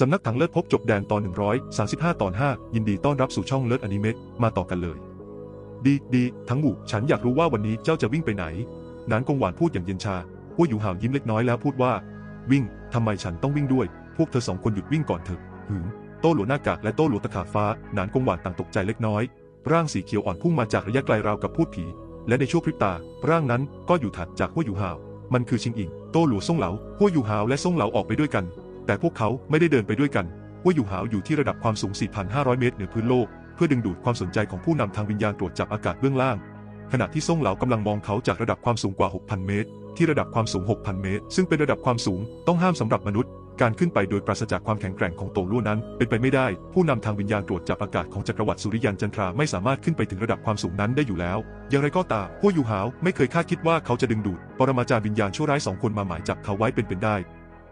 สำนักถังเลิศพบจบแดนตอน 135 ตอน 5 ยินดีต้อนรับสู่ช่องเลิศอนิเมะมาต่อกันเลย ดีดีทั้งหมู่ฉันอยากรู้ว่าวันนี้เจ้าจะวิ่งไปไหน นานกงหวานพูดอย่างเย็นชาหัวอยู่ห่าวยิ้มเล็กน้อยแล้วพูดว่า วิ่งทำไมฉันต้องวิ่งด้วย พวกเธอสองคนหยุดวิ่งก่อนเถอะหืมโต้หลัวหน้ากากและโต้หลัวตะขาฟ้า นานกงหวานต่างตกใจเล็กน้อย ร่างสีเขียวอ่อนพุ่งมาจากระยะไกลราวกับพูดผี และในช่วงพริบตา ร่างนั้นก็อยู่ถัดจากหัวอยู่ห่าว มันคือชิงอิง โต้หลัวซ่งเหลาหัวอยู่หาวและซ่งเหลาออกไปด้วยกัน แต่พวกเขาไม่ได้เดินไปด้วยกันหัวอยู่หาวอยู่ที่ระดับความสูง 4,500 เมตรเหนือพื้นโลก เพื่อดึงดูดความสนใจของผู้นำทางวิญญาณตรวจจับอากาศเบื้องล่าง ขณะที่ซ่งเหลากำลังมองเขาจากระดับความสูงกว่า 6,000 เมตร ที่ระดับความสูง 6,000 เมตร ซึ่งเป็นระดับความสูงต้องห้ามสำหรับมนุษย์ การขึ้นไปโดยปราศจากความแข็งแกร่งของโตลู่นั้น เป็นไปไม่ได้ ผู้นำทางวิญญาณตรวจจับอากาศของจักรวรรดิสุริยันจันทราไม่สามารถขึ้นไปถึงระดับความสูงนั้นได้อยู่แล้ว อย่างไรก็ตามหัวอยู่หาวไม่เคยคาดคิดว่าเขาจะดึงดูดปรมาจารย์วิญญาณชั่วร้ายสองคนมาหมายจับเขาไว้เป็นเป็นได้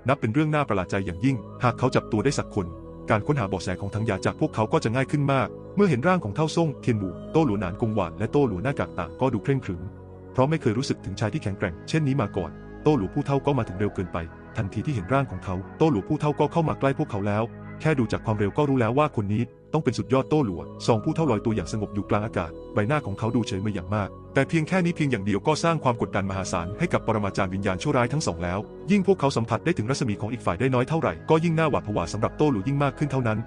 นับเป็นเรื่องน่าประหลาดใจอย่างยิ่ง หากเขาจับตัวได้สักคน การค้นหาเบาะแสของทางยาจากพวกเขาก็จะง่ายขึ้นมาก เมื่อเห็นร่างของเท่าซ่งเทียนหมู่โต้หลัวหนานกงหวานและโต้หลัวหน้ากากต่างก็ดูเคร่งขรึม เพราะไม่เคยรู้สึกถึงชายที่แข็งแกร่งเช่นนี้มาก่อน โต้หลัวผู้เท่าก็มาถึงเร็วเกินไป ทันทีที่เห็นร่างของเขา โต้หลัวผู้เท่าก็เข้ามาใกล้พวกเขาแล้ว แค่ดูจากความเร็วก็รู้แล้วว่าคนนี้ ต้องเป็นสุดยอดโต้หลวสองผู้เท่าลอยตัวอย่างสงบอยู่กลางอากาศ ใบหน้าของเขาดูเฉยเมยอย่างมาก แต่เพียงแค่นี้เพียงอย่างเดียวก็สร้างความกดดันมหาศาลให้กับปรมาจารย์วิญญาณชั่วร้ายทั้งสองแล้ว ยิ่งพวกเขาสัมผัสได้ถึงรัศมีของอีกฝ่ายได้น้อยเท่าไหร่ก็ยิ่งน่าหวาดผวาสำหรับโต้หลวยิ่งมากขึ้นเท่านั้น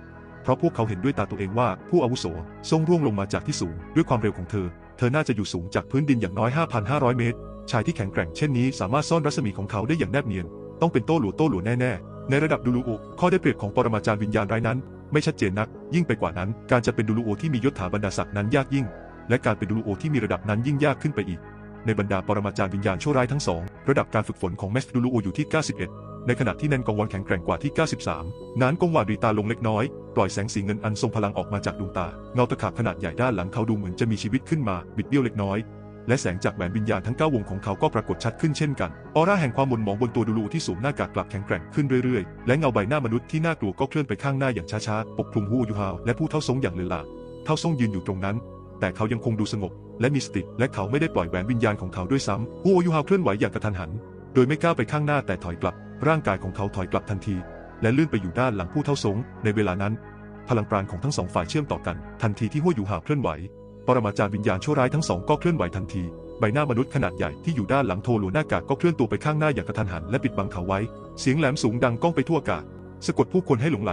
เพราะพวกเขาเห็นด้วยตาตัวเองว่าผู้อาวุโสทรงร่วงลงมาจากที่สูง ด้วยความเร็วของเธอ เธอน่าจะอยู่สูงจากพื้นดินอย่างน้อย 5,500 เมตร ชายที่แข็งแกร่งเช่นนี้สามารถซ่อนรัศมีของเขาได้อย่างแนบเนียน ต้องเป็นโต้หลัวโต้หลัวแน่ ๆ ในระดับดูลูโอข้อได้เปรียบของปรมาจารย์วิญญาณไร้นั้น ไม่ชัดเจนนัก ยิ่งไปกว่านั้น การจะเป็นดูลูโอที่มียศถาบรรดาศักดิ์นั้นยากยิ่ง และการเป็นดูลูโอที่มีระดับนั้นยิ่งยากขึ้นไปอีก ในบรรดาปรมาจารย์วิญญาณชั่วร้ายทั้งสองระดับการฝึกฝนของแมสดูลูโออยู่ที่ 91 ในขณะที่แนนกองวันแข็งแกร่งกว่าที่ 93 นานกงวาดรีตาลงเล็กน้อย ปล่อยแสงสีเงินอันทรงพลังออกมาจากดวงตา เงาตะขาบขนาดใหญ่ด้านหลังเขาดูเหมือนจะมีชีวิตขึ้นมาบิดเบี้ยวเล็กน้อย และแสงจากแหวนวิญญาณทั้ง 9 วงของเขาก็ปรากฏชัดขึ้นเช่นกัน ออร่าแห่งความหม่นหมองบนตัวดูลูที่สวมหน้ากากกลับแข็งแกร่งขึ้นเรื่อยๆ และเงาใบหน้ามนุษย์ที่น่ากลัวก็เคลื่อนไปข้างหน้าอย่างช้าๆ ปกคลุมฮูยูฮาวและผู้เท่าทรงอย่างเลือนลาเท่าทรงยืนอยู่ตรงนั้น แต่เขายังคงดูสงบ และมีสติ และเขาไม่ได้ปล่อยแหวนวิญญาณของเขาด้วยซ้ำฮูยูฮาวเคลื่อนไหวอย่างกระทันหัน โดยไม่ก้าวไปข้างหน้าแต่ถอยกลับ ร่างกายของเขาถอยกลับทันที และลื่นไปอยู่ด้านหลังผู้เท่าทรงในเวลานั้น พลังปราณของทั้งสองฝ่ายเชื่อมต่อกัน ทันทีที่หัวยูฮาวเคลื่อนไหว ปรมาจารย์วิญญาณชั่วร้ายทั้งสองก็เคลื่อนไหวทันที ใบหน้ามนุษย์ขนาดใหญ่ที่อยู่ด้านหลังโทหลัวหน้ากากก็เคลื่อนตัวไปข้างหน้าอย่างกระทันหันและปิดบังเขาไว้ เสียงแหลมสูงดังก้องไปทั่วอากาศสะกดผู้คนให้หลงไหล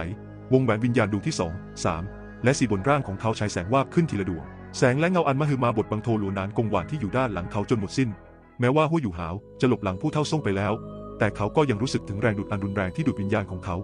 วงแหวนวิญญาณดวงที่สองสามและสีบนร่างของเขาฉายแสงวาบขึ้นทีละดวง แสงและเงาอันมหึมาบดบังโทหลัวนานกงหวานที่อยู่ด้านหลังเขาจนหมดสิ้น แม้ว่าหัวอยู่หาวจะหลบหลังผู้เท่าส่งไปแล้ว แต่เขาก็ยังรู้สึกถึงแรงดูดอันรุนแรงที่ดูดวิญญาณของเขา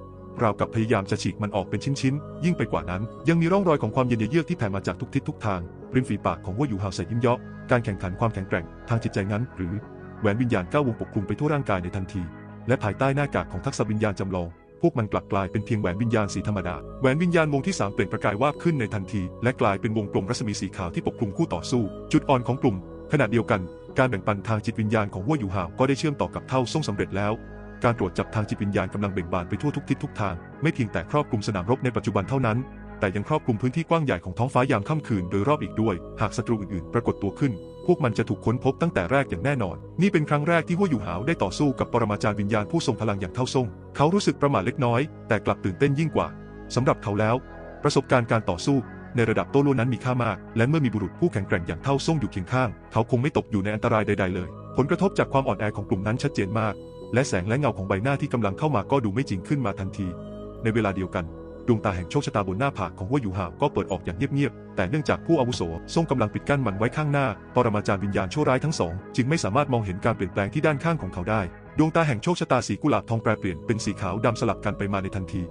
ราวกับพยายามจะฉีกมันออกเป็นชิ้นๆ ยิ่งไปกว่านั้น ยังมีร่องรอยของความเย็นเยือกที่แผ่มาจากทุกทิศทุกทาง ริมฝีปากของหัวอยู่หาวใส่ยิ้มเยาะการแข่งขันความแข็งแกร่งทางจิตใจงั้น หรือแหวนวิญญาณก้าววงปกคลุมไปทั่วร่างกายในทันที และภายใต้หน้ากากของทักษะวิญญาณจำลอง พวกมันกลับกลายเป็นเพียงแหวนวิญญาณสีธรรมดาแหวนวิญญาณวงที่ 3 เปล่งประกายวาบขึ้นในทันที และกลายเป็นวงกลมรัศมีสีขาวที่ปกคลุมคู่ต่อสู้ จุดอ่อนของกลุ่ม ขณะเดียวกัน การแบ่งปันทางจิตวิญญาณของหัวอยู่ห่าวก็ได้เชื่อมต่อกับเท่าส่งสำเร็จแล้ว การตรวจจับทางจิตวิญญาณกำลังเบ่งบานไปทั่วทุกทิศทุกทางไม่เพียงแต่ครอบคลุมสนามรบในปัจจุบันเท่านั้น แต่ยังครอบคลุมพื้นที่กว้างใหญ่ของท้องฟ้ายามค่ำคืนโดยรอบอีกด้วย หากศัตรูอื่นๆ ปรากฏตัวขึ้น พวกมันจะถูกค้นพบตั้งแต่แรกอย่างแน่นอน นี่เป็นครั้งแรกที่หัวอยู่หาวได้ต่อสู้กับปรมาจารย์วิญญาณผู้ทรงพลังอย่างเท่าทรงเขารู้สึกประหม่าเล็กน้อย แต่กลับตื่นเต้นยิ่งกว่าสำหรับเขาแล้ว ประสบการณ์การต่อสู้ในระดับโต้รุ่นนั้นมีค่ามาก และเมื่อมีบุรุษผู้แข็งแกร่งอย่างเท่าทรงอยู่เคียงข้าง เขาคงไม่ตกอยู่ในอันตรายใด ๆ เลย ผลกระทบจากความอ่อนแอของกลุ่มนั้นชัดเจนมาก และแสงและเงาของใบหน้าที่กำลังเข้ามาก็ดูไม่จริงขึ้นมาทันที ในเวลาเดียวกัน ดวงตาแห่งโชคชะตาบนหน้าผากของหัวอยู่ห่าวก็เปิดออกอย่างเงียบๆ แต่เนื่องจากผู้อาวุโสทรงกำลังปิดกั้นมันไว้ข้างหน้า ปรมาจารย์วิญญาณชั่วร้ายทั้งสอง จึงไม่สามารถมองเห็นการเปลี่ยนแปลงที่ด้านข้างของเขาได้ ดวงตาแห่งโชคชะตาสีกุหลาบทองแปรเปลี่ยนเป็นสีขาวดำสลับกันไปมาในทันที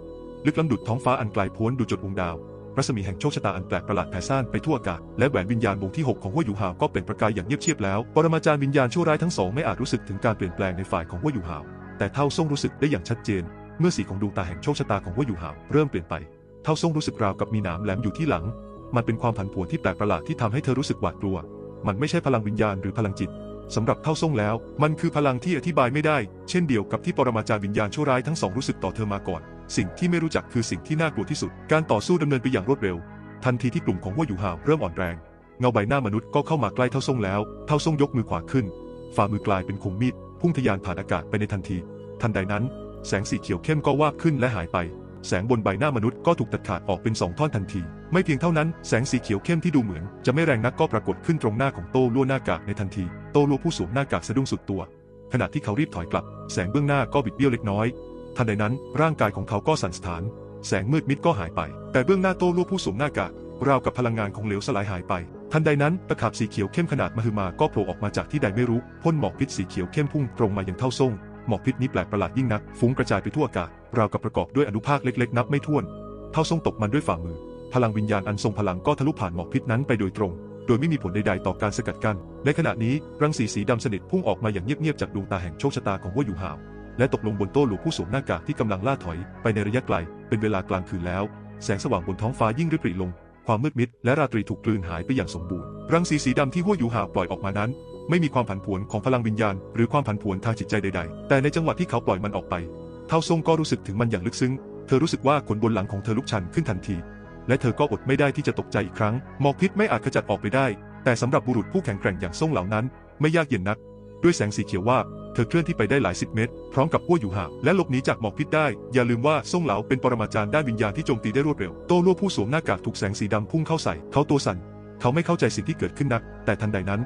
ลึกล้ำดุดท้องฟ้าอันไกลโพ้นดูจดวงดาว รัศมีแห่งโชคชะตาอันแปลกประหลาดแผ่ซ่านไปทั่วอากาศ และแหวนวิญญาณวงที่ 6 ของหัวอยู่หาวก็เป็นประกายอย่างเงียบเชียบแล้ว ปรมาจารย์วิญญาณชั่วร้ายทั้งสองไม่อาจรู้สึกถึงการเปลี่ยนแปลงในฝ่ายของหัวอยู่หาวแต่เท่าทรงรู้สึกได้อย่างชัดเจน เมื่อสีของดวงตาแห่งโชคชะตาของหัวอยู่หาวเริ่มเปลี่ยนไป เท่าทรงรู้สึกราวกับมีหนามแหลมอยู่ที่หลัง มันเป็นความผันผวนที่แปลกประหลาดที่ทำให้เธอรู้สึกหวาดกลัว มันไม่ใช่พลังวิญญาณหรือพลังจิตสำหรับเท่าทรงแล้ว มันคือพลังที่อธิบายไม่ได้ เช่นเดียวกับที่ปรมาจารย์วิญญาณชั่วร้ายทั้งสองรู้สึกต่อเธอมาก่อน สิ่งที่ไม่รู้จักคือสิ่งที่น่ากลัวที่สุด การต่อสู้ดำเนินไปอย่างรวดเร็ว ทันทีที่กลุ่มของหัวอยู่ห่าวเริ่มอ่อนแรง เงาใบหน้ามนุษย์ก็เข้ามาใกล้เท่าทรงแล้ว เท่าทรงยกมือขวาขึ้น ฝ่ามือกลายเป็นคมมีดพุ่งทะยานผ่านอากาศไปในทันที ทันใดนั้น แสงสีเขียวเข้มก็วาบขึ้นและหายไปแสงบนใบหน้ามนุษย์ก็ถูกตัดขาดออกเป็นสองท่อนทันที ไม่เพียงเท่านั้น แสงสีเขียวเข้มที่ดูเหมือน จะไม่แรงนักก็ปรากฏขึ้นตรงหน้าของโต้ลั่วหน้ากากในทันที โต้ลั่วผู้สวมหน้ากากสะดุ้งสุดตัว ขณะที่เขารีบถอยกลับ แสงเบื้องหน้าก็บิดเบี้ยวเล็กน้อย ทันใดนั้น ร่างกายของเขาก็สั่นสะท้าน แสงมืดมิดก็หายไป แต่เบื้องหน้าโต้ลั่วผู้สวมหน้ากากราวกับพลังงานของเหลวสลายหายไป ทันใดนั้นตะขาบสีเขียวเข้มขนาดมหึมาก็โผล่ออกมาจากที่ใดไม่รู้พ่นหมอกพิษสีเขียวเข้มพุ่งตรงมายังเท่าส่ง หมอกพิษนี้แปลกประหลาดยิ่งนัก ฟุ้งกระจายไปทั่วอากาศ ราวกับประกอบด้วยอนุภาคเล็กๆ นับไม่ถ้วน เท่าทรงตกมันด้วยฝ่ามือ พลังวิญญาณอันทรงพลังก็ทะลุผ่านหมอกพิษนั้นไปโดยตรง โดยไม่มีผลใดๆต่อการสกัดกั้น ในขณะนี้รังสีสีดำสนิทพุ่งออกมาอย่างเงียบๆจากดวงตาแห่งโชคชะตาของวัวอยู่หาว และตกลงบนโต้หลวงผู้สวมหน้ากากที่กำลังล่าถอย ไปในระยะไกล เป็นเวลากลางคืนแล้ว แสงสว่างบนท้องฟ้ายิ่งริบหรี่ลง ความมืดมิดและราตรีถูกกลืนหายไปอย่างสมบูรณ์ รังสีสีดำที่หัวอยู่หาวปล่อยออกมานั้น ไม่มีความผันผวนของพลังวิญญาณ หรือความผันผวนทางจิตใจใดๆ แต่ในจังหวะที่เขาปล่อยมันออกไป เท่าทรงก็รู้สึกถึงมันอย่างลึกซึ้ง เธอรู้สึกว่าขนบนหลังของเธอลุกชันขึ้นทันที และเธอก็อดไม่ได้ที่จะตกใจอีกครั้ง หมอกพิษไม่อาจขจัดออกไปได้ แต่สำหรับบุรุษผู้แข็งแกร่งอย่างซงเหล่านั้น ไม่ยากเย็นนัก ด้วยแสงสีเขียวว่าเธอเคลื่อนที่ไปได้หลายสิบเมตร พร้อมกับพั่วอยู่ห่างและหลบหนีจากหมอกพิษได้ อย่าลืมว่าซ่งเหลาเป็นปรมาจารย์ด้านวิญญาณที่โจมตีได้รวดเร็ว โตลัวผู้สวมหน้ากากถูกแสงสีดำพุ่งเข้าใส่ เขาตัวสั่น เขาไม่เข้าใจสิ่งที่เกิดขึ้นนัก แต่ทันใดนั้น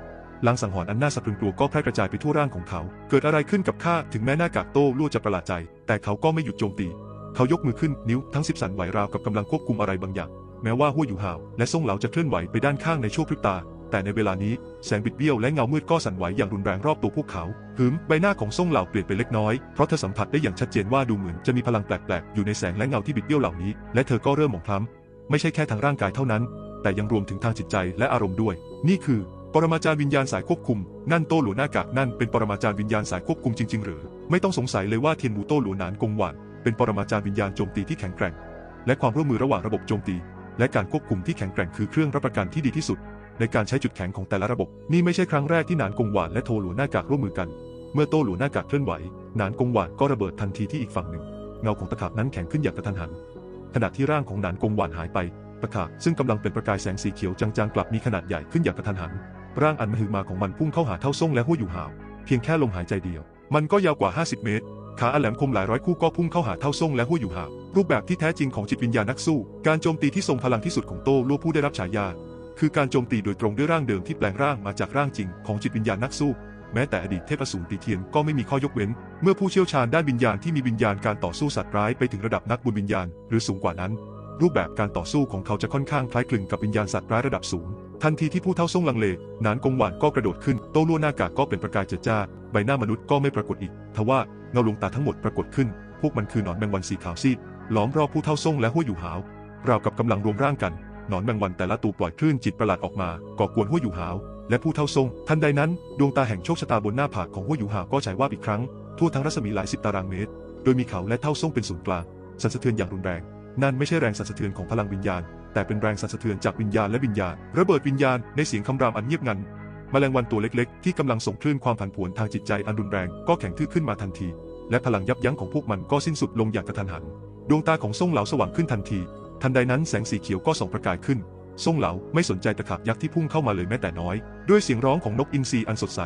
ลางสังหรณ์อันน่าสะพรึงกลัวก็แพร่กระจายไปทั่วร่างของเขา เกิดอะไรขึ้นกับข้าถึงแม้หน้ากากโต้ลั่วจะประหลาดใจ แต่เขาก็ไม่หยุดโจมตี เขายกมือขึ้นนิ้วทั้งสิบสั่นไหวราวกับกำลังควบคุมอะไรบางอย่าง แม้ว่าหัวอยู่ห่าวและซ่งเหลาจะเคลื่อนไหวไปด้านข้างในช่วงพริบตา แต่ในเวลานี้แสงบิดเบี้ยวและเงามืดก็สั่นไหวอย่างรุนแรงรอบตัวพวกเขาหืมใบหน้าของซ่งเหลาเปลี่ยนไปเล็กน้อยเพราะเธอสัมผัสได้อย่างชัดเจนว่าดูเหมือนจะมีพลังแปลกๆอยู่ในแสงและเงาที่บิดเบี้ยวเหล่านี้ และเธอก็เริ่มหมองคล้ำไม่ใช่แค่ทางร่างกายเท่านั้น แต่ยังรวมถึงทางจิตใจและอารมณ์ด้วย นี่คือ ปรมาจารย์วิญญาณสายควบคุม นั่นโต้หลัวหน้ากากนั่นเป็นปรมาจารย์วิญญาณสายควบคุมจริง ๆ หรือ ไม่ต้องสงสัยเลยว่าเทียนหมูโต้หลัวหนานกงหวานเป็นปรมาจารย์วิญญาณโจมตีที่แข็งแกร่ง และความร่วมมือระหว่างระบบโจมตี และการควบคุมที่แข็งแกร่งคือเครื่องรับประกันที่ดีที่สุด ในการใช้จุดแข็งของแต่ละระบบ นี่ไม่ใช่ครั้งแรกที่หนานกงหวานและโทหลัวหน้ากากร่วมมือกัน เมื่อโต้หลัวหน้ากากเคลื่อนไหวหนานกงหวานก็ระเบิดทันทีที่อีกฝั่งหนึ่ง เงาของตะขาบนั้นแข็งขึ้นอย่างกระทันหัน ขณะที่ร่างของหนานกงหวานหายไปตะขาบซึ่งกำลังเป็นประกายแสงสีเขียวจางๆกลับมีขนาดใหญ่ขึ้นอย่างกระทันหัน ร่างอันมหึมาของมันพุ่งเข้าหาเท่าซ่งและหัวอยู่หาว เพียงแค่ลมหายใจเดียว มันก็ยาวกว่า 50 เมตร ขาอันแหลมคมหลายร้อยคู่ก็พุ่งเข้าหาเท่าซ่งและหัวอยู่หาว รูปแบบที่แท้จริงของจิตวิญญาณนักสู้ การโจมตีที่ทรงพลังที่สุดของโต้ลู่ผู้ได้รับฉายา คือการโจมตีโดยตรงด้วยร่างเดิมที่แปลงร่างมาจากร่างจริงของจิตวิญญาณนักสู้ แม้แต่อดีตเทพอสูรตีเทียนก็ไม่มีข้อยกเว้น เมื่อผู้เชี่ยวชาญด้านวิญญาณที่มีวิญญาณการต่อสู้สัตว์ร้ายไปถึงระดับนักบุญวิญญาณ หรือสูงกว่านั้น รูปแบบการต่อสู้ของเขาจะค่อนข้างคล้ายคลึงกับวิญญาณสัตว์ร้ายระดับสูง ทันทีที่ผู้เท่าส่งลังเลหนานกงหวานก็กระโดดขึ้น โต้ลั่วหน้ากากก็เป็นประกายเจิดจ้า ใบหน้ามนุษย์ก็ไม่ปรากฏอีก ทว่าเงาลวงตาทั้งหมดปรากฏขึ้น พวกมันคือหนอนแมงวันสีขาวซีด ล้อมรอบผู้เท่าส่งและหัวอยู่หาว ราวกับกำลังรวมร่างกัน หนอนแมงวันแต่ละตัวปล่อยคลื่นจิตประหลาดออกมา ก่อกวนหัวอยู่หาว และผู้เท่าทรงทันใดนั้น ดวงตาแห่งโชคชะตาบนหน้าผากของหัวอยู่หาวก็ฉายวาบอีกครั้ง ทั่วทั้งรัศมีหลายสิบตารางเมตร โดยมีเขาและเท่าทรงเป็นศูนย์กลาง สั่นสะเทือนอย่างรุนแรง นั่นไม่ใช่แรงสั่นสะเทือนของพลังวิญญาณ แต่เป็นแรงสั่นสะเทือนจากวิญญาณและวิญญาณ ระเบิดวิญญาณในเสียงคำรามอันเงียบงันมแมลงวันตัวเล็กๆ ที่กำลังส่งคลื่นความผันผวนทางจิตใจอันรุนแรงก็แข็งทื่อขึ้นมาทันที และพลังยับยั้งของพวกมันก็สิ้นสุดลงอย่างกระทันหัน ดวงตาของซ่งเหลาสว่างขึ้นทันที ทันใดนั้นแสงสีเขียวก็ส่องประกายขึ้นซ่งเหลาไม่สนใจตะขาบยักษ์ที่พุ่งเข้ามาเลยแม้แต่น้อย ด้วยเสียงร้องของนกอินทรีอันสดใส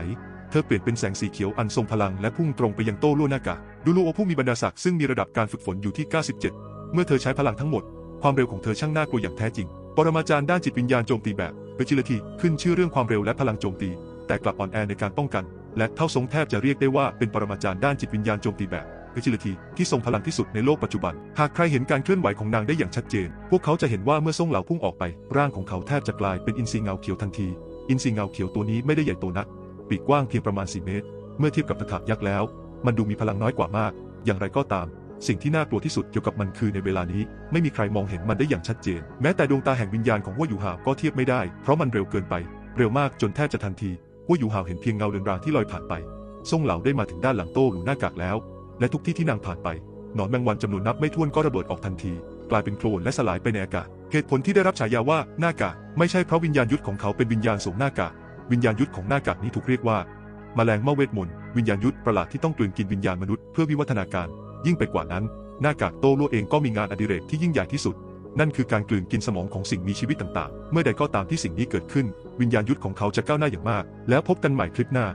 เธอเปลี่ยนเป็นแสงสีเขียวอันทรงพลังและพุ่งตรงไปยังโต้ลั่หน้ากาดูลูโอผู้มีบรรดาศักดิ์ซึ่งมีระดับการฝึกฝนอยู่ที่ 97 เมื่อเธอใช้พลังทั้งหมด ความเร็วของเธอช่างน่ากลัวอย่างแท้จริง ปรมาจารย์ด้านจิตวิญญาณโจมตีแบบเ g จิลทีขึ้นชื่อเรื่องความเร็วและพลังโจมตี แต่กลับอ่อนแอในการป้องกัน และเท่าทรงแทบจะเรียกได้ว่าเป็นปรมาจารย์ด้านจิตวิญญาณโจมตีแบบเ g จิลทีที่ทรงพลังที่สุดในโลกปัจจุบัน หากใครเห็นการเคลื่อนไหวของนางได้อย่างชัดเจน พวกเขาจะเห็นว่าเมื่อส่งเหลาพุ่งออกไป ร่างของเขาแทบจะกลายเป็นอินทรีเงาเขียวทันที อินทรีเงาเขียวตัวนี้ไม่ได้ใหญ่โตนัก ปีกกว้างเพียงประมาณ4เมตร เมื่อเทียบกับตะขาบยักษ์แล้ว มันดูมีพลังน้อยกว่ามาก อย่างไรก็ตาม สิ่งที่น่ากลัวที่สุดเกี่ยวกับมันคือในเวลานี้ ไม่มีใครมองเห็นมันได้อย่างชัดเจน แม้แต่ดวงตาแห่งวิญญาณของหัวอยู่หาวก็เทียบไม่ได้ เพราะมันเร็วเกินไป เร็วมากจนแทบจะทันทีหัวอยู่หาวเห็นเพียงเงาเรือนรางที่ลอยผ่านไปซ่งเหลาได้มาถึงด้านหลังโต้หรือหน้ากากแล้ว และทุกที่ที่นางผ่านไปหนอนแมงวันจำนวนนับไม่ถ้วนก็ระเบิดออกทันที กลายเป็นโคลนและสลายไปในอากาศเหตุผลที่ได้รับฉายาว่าหน้ากากไม่ใช่เพราะวิญญาณยุทธของเขาเป็นวิญญาณสวมหน้ากากวิญญาณยุทธของหน้ากากนี้ถูกเรียกว่าแมลงเม่าเวทมนต์วิญญาณยุทธประหลาดที่ต้องกลืนกินวิญญาณมนุษย์เพื่อวิวัฒนาการ ยิ่งไปกว่านั้น หน้ากากโต้ลั่วเองก็มีงานอดิเรกที่ยิ่งใหญ่ที่สุด นั่นคือการกลืนกินสมองของสิ่งมีชีวิตต่างๆ เมื่อใดก็ตามที่สิ่งนี้เกิดขึ้น วิญญาณยุทธของเขาจะก้าวหน้าอย่างมาก แล้วพบกันใหม่คลิปหน้า